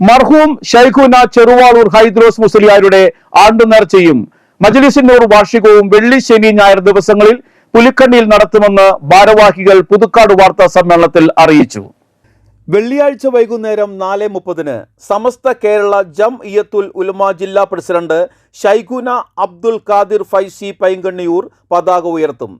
മർഹൂം ഷൈഖുന ചെറുവാളൂർ ഹൈദ്രോസ് മുസ്ലിയാരുടെ ആണ്ടുനേർച്ചയും മജ്ലിസിന്നൂർ വാർഷികവും വെള്ളി ശനി ഞായർ ദിവസങ്ങളിൽ പുലിക്കണ്ണിയിൽ നടത്തുമെന്ന് ഭാരവാഹികൾ പുതുക്കാട് വാർത്താ സമ്മേളനത്തിൽ അറിയിച്ചു. വെള്ളിയാഴ്ച വൈകുന്നേരം നാല് മുപ്പതിന് സമസ്ത കേരള ജം ഇയത്തുൽ ഉലമ ജില്ലാ പ്രസിഡന്റ് ഷൈഖുന അബ്ദുൽ ഖാദിർ ഫൈസി പൈങ്കണ്ണിയൂർ പതാക ഉയർത്തും.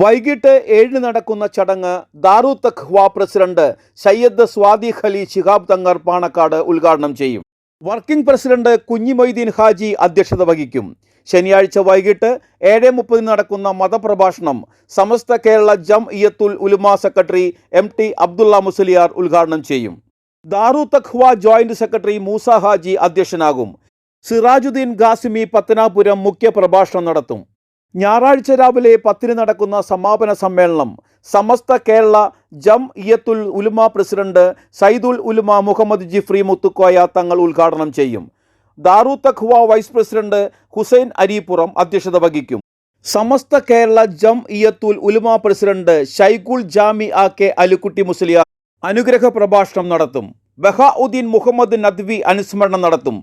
വൈകിട്ട് ഏഴിന് നടക്കുന്ന ചടങ്ങ് ദാറു തഖ്വ പ്രസിഡന്റ് സയ്യദ് സ്വാദി ഖലി ശിഹാബ് തങ്ങർ പാണക്കാട് ഉദ്ഘാടനം ചെയ്യും. വർക്കിംഗ് പ്രസിഡന്റ് കുഞ്ഞി മൊയ്തീൻ ഹാജി അധ്യക്ഷത വഹിക്കും. ശനിയാഴ്ച വൈകിട്ട് ഏഴ് മുപ്പതിന് നടക്കുന്ന മതപ്രഭാഷണം Samastha Kerala Jamiyyathul Ulama secretary M T Abdulla Musliyar ഉദ്ഘാടനം ചെയ്യും. ദാറു തഖ്വ ജോയിന്റ് സെക്രട്ടറി മൂസ ഹാജി അധ്യക്ഷനാകും. സിറാജുദ്ദീൻ ഗാസിമി പത്തനാപുരം മുഖ്യ പ്രഭാഷണം നടത്തും. ഞായറാഴ്ച രാവിലെ പത്തിന് നടക്കുന്ന സമാപന സമ്മേളനം സമസ്ത കേരള ജം ഇയത്തുൽ ഉലുമ പ്രസിഡന്റ് സൈദുൽ ഉലുമ മുഹമ്മദ് ജിഫ്രി മുത്തുക്കോയ തങ്ങൾ ഉദ്ഘാടനം ചെയ്യും. ദാറു തഖ്വ വൈസ് പ്രസിഡന്റ് ഹുസൈൻ അരീപ്പുറം അധ്യക്ഷത വഹിക്കും. സമസ്ത കേരള ജം ഇയത്തുൽ ഉലുമ പ്രസിഡന്റ് ഷൈഖുൽ ജാമി ആ കെ അലുക്കുട്ടി മുസ്ലിയ അനുഗ്രഹ പ്രഭാഷണം നടത്തും. ബഹാഉദ്ദീൻ മുഹമ്മദ് നദ്വി അനുസ്മരണം നടത്തും.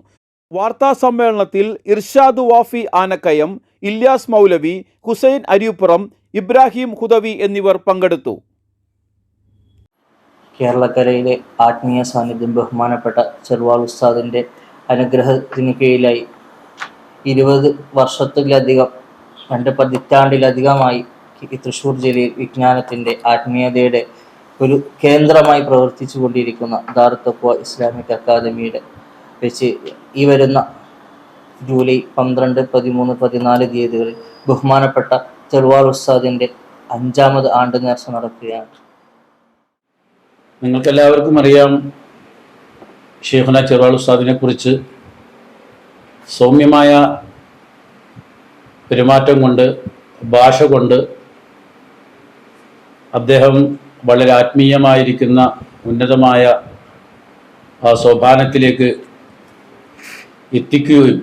വാർത്താ സമ്മേളനത്തിൽ ഇർഷാദ് വാഫി ആനക്കയം ഇല്യാസ് മൗലവി ഹുസൈൻ അരിയുപ്പുറം ഇബ്രാഹിം ഹുദവി എന്നിവർ പങ്കെടുത്തു. കേരളക്കരയിലെ ആത്മീയ സാന്നിധ്യം ബഹുമാനപ്പെട്ട ചെറുവാൾ ഉസ്താദിന്റെ അനുഗ്രഹത്തിന് കീഴിലായി ഇരുപത് വർഷത്തിലധികം രണ്ട് പതിറ്റാണ്ടിലധികമായി തൃശ്ശൂർ ജില്ലയിൽ വിജ്ഞാനത്തിന്റെ ആത്മീയതയുടെ ഒരു കേന്ദ്രമായി പ്രവർത്തിച്ചു കൊണ്ടിരിക്കുന്ന ദാർത്തക്വ ഇസ്ലാമിക് അക്കാദമിയുടെ വെച്ച് ഈ വരുന്ന ജൂലൈ പന്ത്രണ്ട് പതിമൂന്ന് പതിനാല് തീയതികളിൽ ബഹുമാനപ്പെട്ട ചെറുവാൾ ഉസ്താദിന്റെ അഞ്ചാമത് ആണ്ട് നേർച്ച നടക്കുകയാണ്. നിങ്ങൾക്കെല്ലാവർക്കും അറിയാം ഷെയ്ഖുന ചെറുവാൾ ഉസ്താദിനെ കുറിച്ച് സൗമ്യമായ പെരുമാറ്റം കൊണ്ട് ഭാഷ കൊണ്ട് അദ്ദേഹം വളരെ ആത്മീയമായിരിക്കുന്ന ഉന്നതമായ ആ സോപാനത്തിലേക്ക് എത്തിക്കുകയും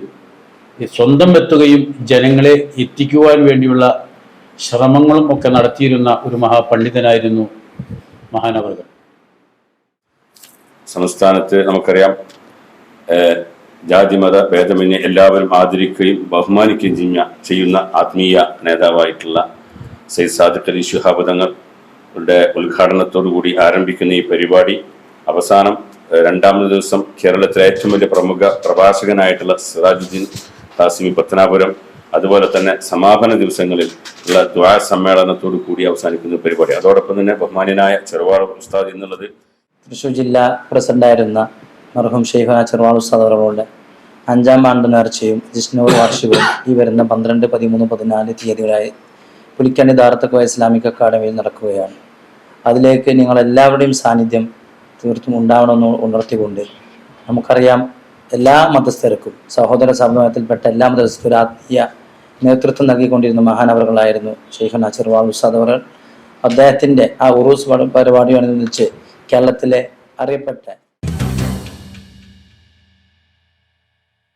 സ്വന്തം എത്തുകയും ജനങ്ങളെ എത്തിക്കുവാൻ വേണ്ടിയുള്ള ശ്രമങ്ങളും ഒക്കെ നടത്തിയിരുന്ന ഒരു മഹാപണ്ഡിതനായിരുന്നു മഹാനവർകൾ സംസ്ഥാനത്ത് നമുക്കറിയാം ജാതിമത ഭേദമന്യേ എല്ലാവരും ആദരിക്കുകയും ബഹുമാനിക്കുകയും ചെയ്യുന്ന ആത്മീയ നേതാവായിട്ടുള്ള സൈദ് സാദിഖ് അലി ശുഹാബ് ഉദ്ഘാടനത്തോടു കൂടി ആരംഭിക്കുന്ന ഈ പരിപാടി അവസാനം ഏഹ്, രണ്ടാമത് ദിവസം കേരളത്തിലെ ഏറ്റവും വലിയ പ്രമുഖ പ്രഭാഷകനായിട്ടുള്ള സിറാജുദ്ദീൻ ഹാസിമി പത്തനാപുരം അതുപോലെ തന്നെ സമാപന ദിവസങ്ങളിൽ ഉള്ള ദ്വാ സമ്മേളനത്തോടു കൂടി അവസാനിക്കുന്ന പരിപാടി. അതോടൊപ്പം തന്നെ ബഹുമാന്യനായ ചെറുവാൾ ഉസ്താദ് എന്നുള്ളത് തൃശ്ശൂർ ജില്ലാ പ്രസിഡന്റായിരുന്ന മർഹും ഷെയ്ഖ ചെറുവാൾ ഉസ്താദ് അവരുടെ അഞ്ചാം ആണ്ട് നേർച്ചയും ജിഷ്ണൂർ വാർഷികവും ഈ വരുന്ന പന്ത്രണ്ട് പതിമൂന്ന് പതിനാല് തീയതികളായി പുലിക്കണ്ണി ദാർത്തക്കോ ഇസ്ലാമിക് അക്കാദമിയിൽ നടക്കുകയാണ്. അതിലേക്ക് നിങ്ങൾ എല്ലാവരുടെയും സാന്നിധ്യം തീർത്തും ഉണ്ടാവണമെന്ന് ഉണർത്തിക്കൊണ്ട് നമുക്കറിയാം എല്ലാ മതസ്ഥർക്കും സഹോദര സമൂഹത്തിൽപ്പെട്ട എല്ലാ മതസ്ഥരും ആത്മീയ നേതൃത്വം നൽകിക്കൊണ്ടിരുന്ന മഹാനവറുകളായിരുന്നു ഷെയ്ഖ് ചെറുവാൾ ഉസാദ് അവർ. അദ്ദേഹത്തിന്റെ ആ ഉറൂസ് പരിപാടിയോടനുബന്ധിച്ച് കേരളത്തിലെ അറിയപ്പെട്ട